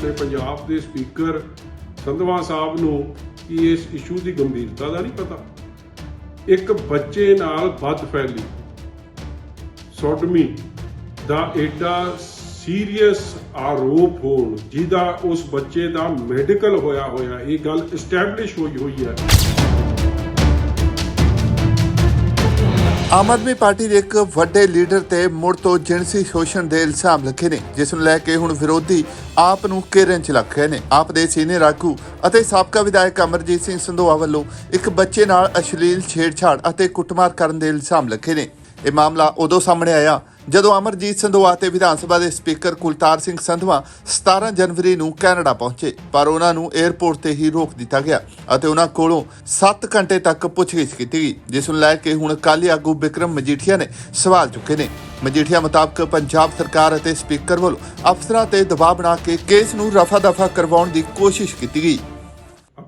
ਆਪਣੇ ਪੰਜਾਬ ਦੇ ਸਪੀਕਰ ਸੰਧਵਾ ਸਾਹਿਬ ਨੂੰ ਕਿ ਇਸ ਇਸ਼ੂ ਦੀ ਗੰਭੀਰਤਾ ਦਾ ਨਹੀਂ ਪਤਾ। ਇੱਕ ਬੱਚੇ ਨਾਲ ਵੱਧ ਫੈਲੀ। ਸੋਡਮੀ ਦਾ ਏਡਾ ਸੀਰੀਅਸ ਆਰੋਪ ਹੋਣ, ਜਿਹਦਾ ਉਸ ਬੱਚੇ ਦਾ ਮੈਡੀਕਲ ਹੋਇਆ ਹੋਇਆ, ਇਹ ਗੱਲ ਐਸਟੈਬਲਿਸ਼ ਹੋਈ ਹੋਈ ਹੈ। ਆਮ ਆਦਮੀ ਪਾਰਟੀ ਦੇ ਇੱਕ ਵੱਡੇ ਲੀਡਰ ਤੇ ਮੁੜ ਤੋਂ ਜਿਣਸੀ ਸ਼ੋਸ਼ਣ ਦੇ ਇਲਜ਼ਾਮ ਲੱਗੇ ਨੇ, ਜਿਸ ਨੂੰ ਲੈ ਕੇ ਹੁਣ ਵਿਰੋਧੀ ਆਪ ਨੂੰ ਘੇਰਨ ਚ ਲੱਗ ਗਏ ਨੇ। ਆਪ ਦੇ ਸੀਨੀਅਰ ਆਗੂ ਅਤੇ ਸਾਬਕਾ ਵਿਧਾਇਕ ਅਮਰਜੀਤ ਸਿੰਘ ਸੰਧੋਆ ਵੱਲੋਂ ਇੱਕ ਬੱਚੇ ਨਾਲ ਅਸ਼ਲੀਲ ਛੇੜਛਾੜ ਅਤੇ ਕੁੱਟਮਾਰ ਕਰਨ ਦੇ ਇਲਜ਼ਾਮ ਲੱਗੇ ਨੇ। ਇਹ ਮਾਮਲਾ ਉਦੋਂ ਸਾਹਮਣੇ ਆਇਆ ਜਦੋਂ ਅਮਰਜੀਤ ਸੰਧਵਾ ਤੇ ਵਿਧਾਨ ਸਭਾ ਦੇ ਸਪੀਕਰ ਕੁਲਤਾਰ ਸਿੰਘ ਸੰਧਵਾ 17 ਜਨਵਰੀ ਨੂੰ ਕੈਨੇਡਾ ਪਹੁੰਚੇ, ਪਰ ਉਹਨਾਂ ਨੂੰ 에ਅਰਪੋਰਟ ਤੇ ਹੀ ਰੋਕ ਦਿੱਤਾ ਗਿਆ ਅਤੇ ਉਹਨਾਂ ਕੋਲੋਂ 7 ਘੰਟੇ ਤੱਕ ਪੁੱਛਗਿੱਛ ਕੀਤੀ ਗਈ, ਜਿਸ ਨੂੰ ਲੈ ਕੇ ਹੁਣ ਕਾਲੀ ਆਗੂ ਵਿਕਰਮ ਮਜੀਠੀਆ ਨੇ ਸਵਾਲ ਚੁੱਕੇ ਨੇ। ਮਜੀਠੀਆ ਮੁਤਾਬਕ ਪੰਜਾਬ ਸਰਕਾਰ ਅਤੇ ਸਪੀਕਰ ਵੱਲੋਂ ਅਫਸਰਾਂ ਤੇ ਦਬਾਅ ਬਣਾ ਕੇ ਕੇਸ ਨੂੰ ਰਫਾ-ਦਫਾ ਕਰਵਾਉਣ ਦੀ ਕੋਸ਼ਿਸ਼ ਕੀਤੀ ਗਈ।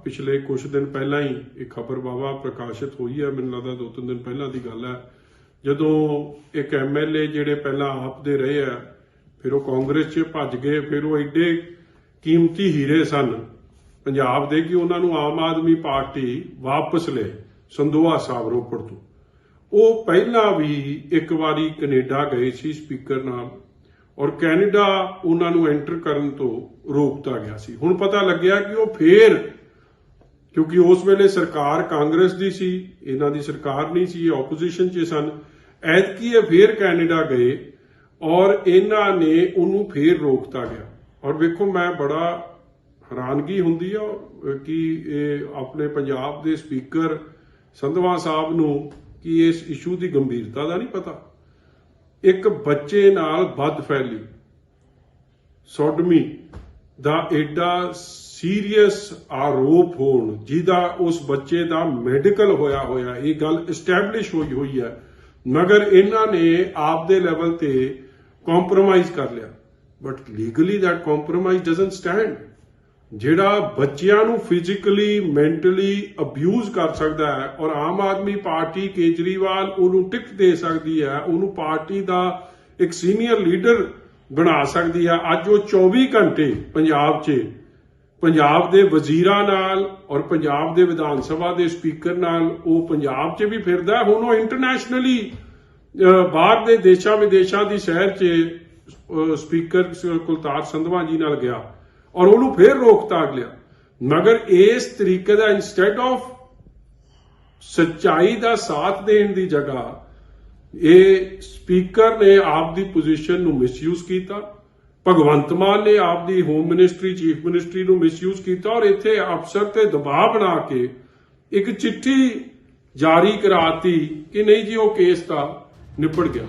ਪਿਛਲੇ ਕੁਝ ਦਿਨ ਪਹਿਲਾਂ ਹੀ ਇਹ ਖਬਰ ਵਾਵਾ ਪ੍ਰਕਾਸ਼ਿਤ ਹੋਈ ਹੈ। ਮੈਨੂੰ ਲੱਗਦਾ ਦੋ ਤਿੰਨ ਦਿਨ ਪਹਿਲਾਂ ਦੀ ਗੱਲ ਹੈ। ਜਦੋਂ ਇੱਕ ਐਮਐਲਏ ਜਿਹੜੇ ਪਹਿਲਾਂ ਆਪ ਦੇ ਰਹੇ ਆ, ਫਿਰ ਉਹ ਕਾਂਗਰਸ 'ਚ ਭੱਜ ਗਏ, ਫਿਰ ਉਹ ਐਡੇ ਕੀਮਤੀ ਹੀਰੇ ਸਨ। ਪੰਜਾਬ ਦੇ ਕਿ ਉਹਨਾਂ ਨੂੰ ਆਮ ਆਦਮੀ ਪਾਰਟੀ ਵਾਪਸ ਲੈ ਸੰਦੋਆ ਸਾਹਿਬ ਰੋਪੜ ਤੋਂ। ਉਹ ਪਹਿਲਾਂ ਵੀ ਇੱਕ ਵਾਰੀ ਕੈਨੇਡਾ ਗਏ ਸੀ ਸਪੀਕਰ ਨਾਲ ਔਰ ਕੈਨੇਡਾ ਉਹਨਾਂ ਨੂੰ ਐਂਟਰ ਕਰਨ ਤੋਂ ਰੋਕਤਾ ਗਿਆ ਸੀ। ਹੁਣ ਪਤਾ ਲੱਗਿਆ ਕਿ ਉਹ ਫੇਰ, ਕਿਉਂਕਿ ਉਸ ਵੇਲੇ ਸਰਕਾਰ ਕਾਂਗਰਸ ਦੀ ਸੀ, ਇਹਨਾਂ ਦੀ ਸਰਕਾਰ ਨਹੀਂ ਸੀ, ਇਹ ਆਪੋਜੀਸ਼ਨ 'ਚ ਸਨ। ਐਤਕੀ ਇਹ ਫੇਰ ਕੈਨੇਡਾ ਗਏ ਔਰ ਇਹਨਾਂ ਨੇ ਉਹਨੂੰ ਫੇਰ ਰੋਕਤਾ ਗਿਆ। ਔਰ ਵੇਖੋ, ਮੈਂ ਬੜਾ ਹੈਰਾਨਗੀ ਹੁੰਦੀ ਆ ਕਿ ਇਹ ਆਪਣੇ ਪੰਜਾਬ ਦੇ ਸਪੀਕਰ ਸੰਧਵਾ ਸਾਹਿਬ ਨੂੰ ਕਿ ਇਸ ਇਸ਼ੂ ਦੀ ਗੰਭੀਰਤਾ ਦਾ ਨਹੀਂ ਪਤਾ। ਇੱਕ ਬੱਚੇ ਨਾਲ ਬਦਫੈਲੀ ਸੋਡਮੀ ਦਾ ਏਡਾ ਸੀਰੀਅਸ ਆਰੋਪ ਹੋਣ, ਜਿਹਦਾ ਉਸ ਬੱਚੇ ਦਾ ਮੈਡੀਕਲ ਹੋਇਆ ਹੋਇਆ ਇਹ ਗੱਲ ਐਸਟੈਬਲਿਸ਼ ਹੋਈ ਹੋਈ ਹੈ। ਮਗਰ ਇਹਨਾਂ ਨੇ ਆਪ ਦੇ ਲੈਵਲ ਤੇ ਕੰਪਰੋਮਾਈਜ਼ ਕਰ ਲਿਆ। But legally that compromise doesn't stand ਜਿਹੜਾ ਬੱਚਿਆਂ ਨੂੰ ਫਿਜ਼ੀਕਲੀ ਮੈਂਟਲੀ ਅਬਿਊਜ਼ ਕਰ ਸਕਦਾ ਹੈ ਔਰ ਆਮ ਆਦਮੀ ਪਾਰਟੀ ਕੇਜਰੀਵਾਲ ਉਹਨੂੰ ਟਿਕਟ ਦੇ ਸਕਦੀ ਹੈ, ਉਹਨੂੰ ਪਾਰਟੀ ਦਾ ਇੱਕ ਸੀਨੀਅਰ ਲੀਡਰ ਬਣਾ ਸਕਦੀ ਹੈ, ਅੱਜ ਉਹ 24 ਘੰਟੇ ਪੰਜਾਬ 'ਚ ਪੰਜਾਬ ਦੇ ਵਜ਼ੀਰਾਂ ਨਾਲ ਔਰ ਪੰਜਾਬ ਦੇ ਵਿਧਾਨ ਸਭਾ ਦੇ ਸਪੀਕਰ ਨਾਲ ਉਹ ਪੰਜਾਬ 'ਚ ਵੀ ਫਿਰਦਾ ਹੁਣ ਉਹ ਇੰਟਰਨੈਸ਼ਨਲੀ ਬਾਹਰ ਦੇ ਦੇਸ਼ਾਂ ਵਿਦੇਸ਼ਾਂ ਦੀ ਸ਼ਹਿਰ 'ਚ ਸਪੀਕਰ ਕੁਲਤਾਰ ਸੰਧਵਾ ਜੀ ਨਾਲ ਗਿਆ ਔਰ ਉਹਨੂੰ ਫੇਰ ਰੋਕਤਾ ਗਿਆ ਮਗਰ ਇਸ ਤਰੀਕੇ ਦਾ ਇਨਸਟੈਡ ਆਫ ਸੱਚਾਈ ਦਾ ਸਾਥ ਦੇਣ ਦੀ ਜਗ੍ਹਾ, ਇਹ ਸਪੀਕਰ ਨੇ ਆਪ ਦੀ ਪੋਜੀਸ਼ਨ ਨੂੰ ਮਿਸਯੂਜ਼ ਕੀਤਾ। ਭਗਵੰਤ ਮਾਨ ਨੇ ਆਪ ਦੀ ਹੋਮ ਮਿਨਿਸਟਰੀ ਚੀਫ ਮਿਨਿਸਟਰੀ ਨੂੰ ਮਿਸਯੂਜ਼ ਕੀਤਾ ਔਰ ਇੱਥੇ ਅਫਸਰ ਤੇ ਦਬਾਅ ਬਣਾ ਕੇ ਇੱਕ ਚਿੱਠੀ ਜਾਰੀ ਕਰਾਤੀ ਕਿ ਨਹੀਂ ਜੀ, ਉਹ ਕੇਸ ਤਾਂ ਨਿਪਟ ਗਿਆ।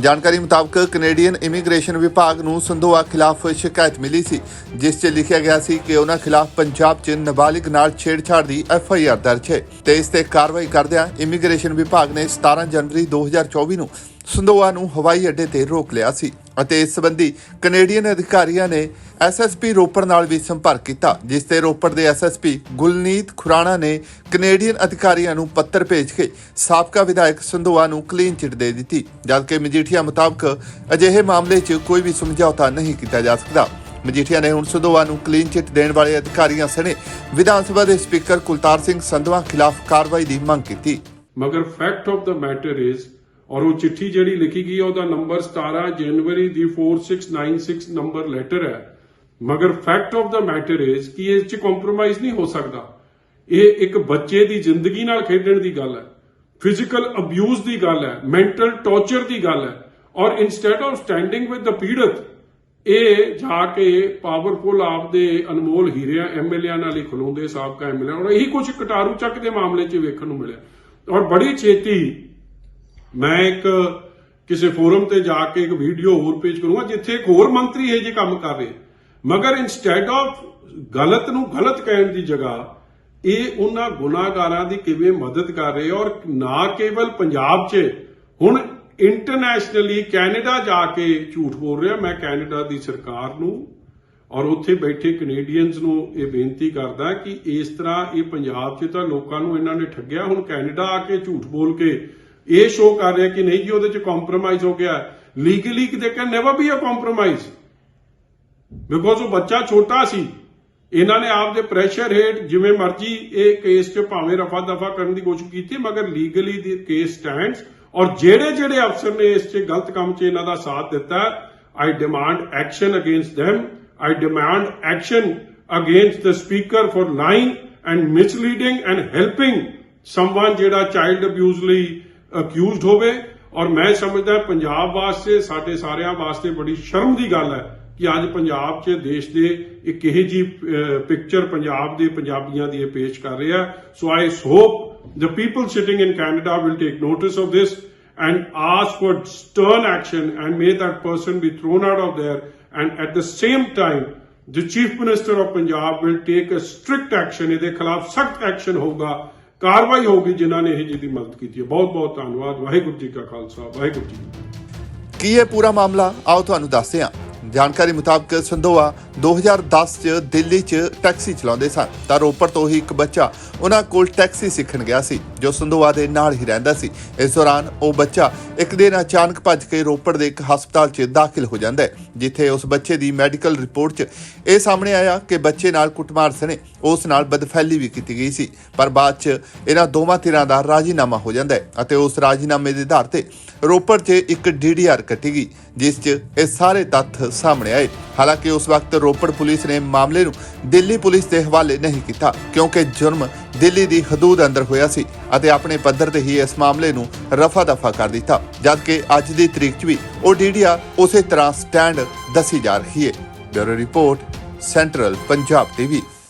ਜਾਣਕਾਰੀ ਮੁਤਾਬਕ ਕੈਨੇਡੀਅਨ ਇਮੀਗ੍ਰੇਸ਼ਨ ਵਿਭਾਗ ਨੂੰ ਸੰਧੋਆ ਖਿਲਾਫ ਸ਼ਿਕਾਇਤ ਮਿਲੀ ਸੀ, ਜਿਸ 'ਚ ਲਿਖਿਆ ਗਿਆ ਸੀ ਕਿ ਉਹਨਾਂ ਖਿਲਾਫ ਪੰਜਾਬ 'ਚ ਨਾਬਾਲਿਗ ਨਾਲ ਛੇੜਛਾੜ ਦੀ ਐਫ ਆਈ ਆਰ ਦਰਜ ਹੈ ਤੇ ਇਸ ਤੇ ਕਾਰਵਾਈ ਕਰਦਿਆਂ ਇਮੀਗ੍ਰੇਸ਼ਨ ਵਿਭਾਗ ਨੇ 17 ਜਨਵਰੀ 2024 ਨੂੰ ਸੰਧੋਆ ਨੂੰ ਹਵਾਈ ਅੱਡੇ ਤੇ ਰੋਕ ਲਿਆ ਸੀ। ਅਤੇ ਇਸ ਸੰਬੰਧੀ ਕੈਨੇਡੀਅਨ ਅਧਿਕਾਰੀਆਂ ਨੇ ਐਸਐਸਪੀ ਰੋਪੜ ਨਾਲ ਵੀ ਸੰਪਰਕ ਕੀਤਾ, ਜਿਸ ਤੇ ਰੋਪੜ ਦੇ ਐਸਐਸਪੀ ਗੁਲਨੀਤ ਖੁਰਾਣਾ ਨੇ ਕੈਨੇਡੀਅਨ ਅਧਿਕਾਰੀਆਂ ਨੂੰ ਪੱਤਰ ਭੇਜ ਕੇ ਸਾਬਕਾ ਵਿਧਾਇਕ ਸੰਧੋਆ ਨੂੰ ਕਲੀਨ ਚਿੱਟ ਦੇ ਦਿੱਤੀ, ਜਦਕਿ ਮਜੀਠੀਆ ਮੁਤਾਬਕ ਅਜਿਹੇ ਮਾਮਲੇ 'ਚ ਕੋਈ ਵੀ ਸਮਝੌਤਾ ਨਹੀਂ ਕੀਤਾ ਜਾ ਸਕਦਾ। ਮਜੀਠੀਆ ਨੇ ਹੁਣ ਸੰਧੋਆ ਨੂੰ ਕਲੀਨ ਚਿੱਟ ਦੇਣ ਵਾਲੇ ਅਧਿਕਾਰੀਆਂ ਸਣੇ ਵਿਧਾਨ ਸਭਾ ਦੇ ਸਪੀਕਰ ਕੁਲਤਾਰ ਸਿੰਘ ਸੰਧਵਾ ਖਿਲਾਫ ਕਾਰਵਾਈ ਦੀ ਮੰਗ ਕੀਤੀ। ਮਗਰ fact of the matter is ਔਰ ਉਹ ਚਿੱਠੀ ਜਿਹੜੀ ਲਿਖੀ ਗਈ ਹੈ ਉਹਦਾ ਨੰਬਰ 17 ਜਨਵਰੀ ਦੀ 4696 ਨੰਬਰ ਲੈਟਰ ਹੈ। ਮਗਰ fact of the matter is ਕਿ ਇਸ 'ਚ ਕੰਪਰੋਮਾਈਜ਼ ਨਹੀਂ ਹੋ ਸਕਦਾ। ਇਹ ਇੱਕ ਬੱਚੇ ਦੀ ਜ਼ਿੰਦਗੀ ਨਾਲ ਖੇਡਣ ਦੀ ਗੱਲ ਹੈ ਫਿਜ਼ੀਕਲ ਅਬਿਊਜ਼ ਦੀ ਗੱਲ ਹੈ ਮੈਂਟਲ ਟੌਰਚਰ ਦੀ ਗੱਲ ਹੈ। ਔਰ instead of standing with the ਪੀੜਤ, ਇਹ ਜਾ ਕੇ ਪਾਵਰਫੁਲ ਆਪ ਦੇ ਅਨਮੋਲ ਹੀਰਿਆਂ ਐਮਐਲਏਆਂ ਨਾਲ ਹੀ ਖਲੋਂਦੇ, ਸਾਬਕਾ ਐਮਐਲਏ ਔਰ ਇਹੀ ਕੁਝ ਕਟਾਰੂ ਚੱਕ ਦੇ ਮਾਮਲੇ 'ਚ ਵੇਖਣ ਨੂੰ ਮਿਲਿਆ। ਔਰ ਬੜੀ ਛੇਤੀ ਮੈਂ ਇੱਕ ਕਿਸੇ ਫੋਰਮ ਤੇ ਜਾ ਕੇ ਇੱਕ ਵੀਡੀਓ ਹੋਰ ਪੇਸ਼ ਕਰੂੰਗਾ, ਜਿੱਥੇ ਇੱਕ ਹੋਰ ਮੰਤਰੀ ਇਹ ਜੇ ਕੰਮ ਕਰ ਰਹੇ ਮਗਰ ਇਨਸਟੈਡ ਆਫ ਗਲਤ ਨੂੰ ਗਲਤ ਕਹਿਣ ਦੀ ਜਗ੍ਹਾ, ਇਹ ਉਹਨਾਂ ਗੁਨਾਹਗਾਰਾਂ ਦੀ ਕਿਵੇਂ ਮਦਦ ਕਰ ਰਹੇ ਔਰ ਨਾ ਕੇਵਲ ਪੰਜਾਬ 'ਚ, ਹੁਣ ਇੰਟਰਨੈਸ਼ਨਲੀ ਕੈਨੇਡਾ ਜਾ ਕੇ ਝੂਠ ਬੋਲ ਰਿਹਾ। ਮੈਂ ਕੈਨੇਡਾ ਦੀ ਸਰਕਾਰ ਨੂੰ ਔਰ ਉੱਥੇ ਬੈਠੇ ਕੈਨੇਡੀਅਨਸ ਨੂੰ ਇਹ ਬੇਨਤੀ ਕਰਦਾ ਕਿ ਇਸ ਤਰ੍ਹਾਂ ਇਹ ਪੰਜਾਬ 'ਚ ਤਾਂ ਲੋਕਾਂ ਨੂੰ ਇਹਨਾਂ ਨੇ ਠੱਗਿਆ, ਹੁਣ ਕੈਨੇਡਾ ਆ ਕੇ ਝੂਠ ਬੋਲ ਕੇ ਇਹ ਸ਼ੋਅ ਕਰ ਰਿਹਾ ਕਿ ਨਹੀਂ ਜੀ, ਉਹਦੇ 'ਚ ਕੰਪਰੋਮਾਈਜ਼ ਹੋ ਗਿਆ ਲੀਗਲੀ ਕਿ they can never be a compromise because ਉਹ ਬੱਚਾ ਛੋਟਾ ਸੀ, ਇਹਨਾਂ ਨੇ ਆਪਦੇ ਪ੍ਰੈਸ਼ਰ ਹੇਠ ਜਿਵੇਂ ਮਰਜ਼ੀ ਇਹ ਕੇਸ 'ਚ ਭਾਵੇਂ ਰਫਾ ਦਫਾ ਕਰਨ ਦੀ ਕੋਸ਼ਿਸ਼ ਕੀਤੀ, ਮਗਰ ਲੀਗਲੀ ਦੀ ਕੇਸ ਸਟੈਂਡਸ ਔਰ ਜਿਹੜੇ ਜਿਹੜੇ ਅਫਸਰ ਨੇ ਇਸ 'ਚ ਗਲਤ ਕੰਮ 'ਚ ਇਹਨਾਂ ਦਾ ਸਾਥ ਦਿੱਤਾ I demand action against them I demand action against the speaker for lying and misleading and helping someone ਜਿਹੜਾ ਚਾਈਲਡ ਅਬਿਊਜ਼ ਲਈ ਅਕਿਊਜ਼ਡ ਹੋਵੇ ਔਰ ਮੈਂ ਸਮਝਦਾ ਪੰਜਾਬ ਵਾਸਤੇ ਸਾਡੇ ਸਾਰਿਆਂ ਵਾਸਤੇ ਬੜੀ ਸ਼ਰਮ ਦੀ ਗੱਲ ਹੈ ਕਿ ਅੱਜ ਪੰਜਾਬ 'ਚ ਦੇਸ਼ ਦੇ ਇੱਕ ਇਹ ਜੀ ਪਿਕਚਰ ਪੰਜਾਬ ਦੇ ਪੰਜਾਬੀਆਂ ਦੀ ਇਹ ਪੇਸ਼ ਕਰ ਰਿਹਾ so I hope the people sitting in Canada will take notice of this and ask for stern action and may that person be thrown out of there. And at the same time, the Chief Minister of Punjab will take a strict action. ਇਹਦੇ ਖਿਲਾਫ ਸਖਤ action ਹੋਊਗਾ ਕਾਰਵਾਈ ਹੋਊਗੀ ਜਿਨ੍ਹਾਂ ਨੇ ਇਹ ਜੀ ਦੀ ਮਦਦ ਕੀਤੀ ਹੈ। ਬਹੁਤ ਬਹੁਤ ਧੰਨਵਾਦ। ਵਾਹਿਗੁਰੂ ਜੀ ਕਾ ਖਾਲਸਾ, ਵਾਹਿਗੁਰੂ ਜੀ ਕੀ ਫਤਿਹ। ਇਹ ਪੂਰਾ ਮਾਮਲਾ? ਆਓ ਤੁਹਾਨੂੰ ਦੱਸਦੇ ਹਾਂ। ਜਾਣਕਾਰੀ ਮੁਤਾਬਕ ਸੰਧੋਆ 2010 ਚ ਦਿੱਲੀ ਚ ਟੈਕਸੀ ਚਲਾਉਂਦੇ ਸਨ। ਤਾਂ ਰੋਪੜ ਤੋਂ ਹੀ ਇੱਕ ਬੱਚਾ ਉਹਨਾਂ ਕੋਲ ਟੈਕਸੀ ਸਿੱਖਣ ਗਿਆ ਸੀ, ਜੋ ਸੰਧੋਆ ਦੇ ਨਾਲ ਹੀ ਰਹਿੰਦਾ ਸੀ। ਇਸ ਦੌਰਾਨ ਉਹ ਬੱਚਾ ਇੱਕ ਦਿਨ ਅਚਾਨਕ ਭੱਜ ਕੇ ਰੋਪੜ ਦੇ ਇੱਕ ਹਸਪਤਾਲ 'ਚ ਦਾਖਲ ਹੋ ਜਾਂਦਾ ਹੈ, ਜਿੱਥੇ ਉਸ ਬੱਚੇ ਦੀ ਮੈਡੀਕਲ ਰਿਪੋਰਟ 'ਚ ਇਹ ਸਾਹਮਣੇ ਆਇਆ ਕਿ ਬੱਚੇ ਨਾਲ ਕੁੱਟਮਾਰ ਸਣੇ, ਉਸ ਨਾਲ ਬਦਫੈਲੀ ਵੀ ਕੀਤੀ ਗਈ ਸੀ। ਪਰ ਬਾਅਦ 'ਚ ਇਹਨਾਂ ਦੋਵਾਂ ਧਿਰਾਂ ਦਾ ਰਾਜੀਨਾਮਾ ਹੋ ਜਾਂਦਾ ਹੈ ਅਤੇ ਉਸ ਰਾਜੀਨਾਮੇ ਦੇ ਆਧਾਰ ਤੇ ਰੋਪੜ 'ਚ ਇੱਕ ਡੀਡੀਆਰ ਕੱਟੀ ਗਈ, ਜਿਸ 'ਚ ਇਹ ਸਾਰੇ ਤੱਥ ਸਾਹਮਣੇ ਆਏ। ਹਾਲਾਂਕਿ ਉਸ ਵਕਤ ਰੋਪੜ ਪੁਲਿਸ ਨੇ ਮਾਮਲੇ ਨੂੰ ਦਿੱਲੀ ਪੁਲਿਸ ਦੇ ਹਵਾਲੇ ਨਹੀਂ ਕੀਤਾ, ਕਿਉਂਕਿ ਜੁਰਮ ਦਿੱਲੀ ਦੀ ਹਦੂਦ ਅੰਦਰ ਹੋਇਆ ਸੀ ਅਤੇ ਆਪਣੇ ਪੱਧਰ ਤੇ ਹੀ ਇਸ ਮਾਮਲੇ ਨੂੰ ਰਫਾ ਦਫਾ ਕਰ ਦਿੱਤਾ, ਜਦਕਿ ਅੱਜ ਦੀ ਤਰੀਕ 'ਚ ਵੀ ਉਹ ਡੀਡੀਆ ਉਸੇ ਤਰ੍ਹਾਂ ਸਟੈਂਡ ਦੱਸੀ ਜਾ ਰਹੀ ਹੈ bureau report, central Punjab TV.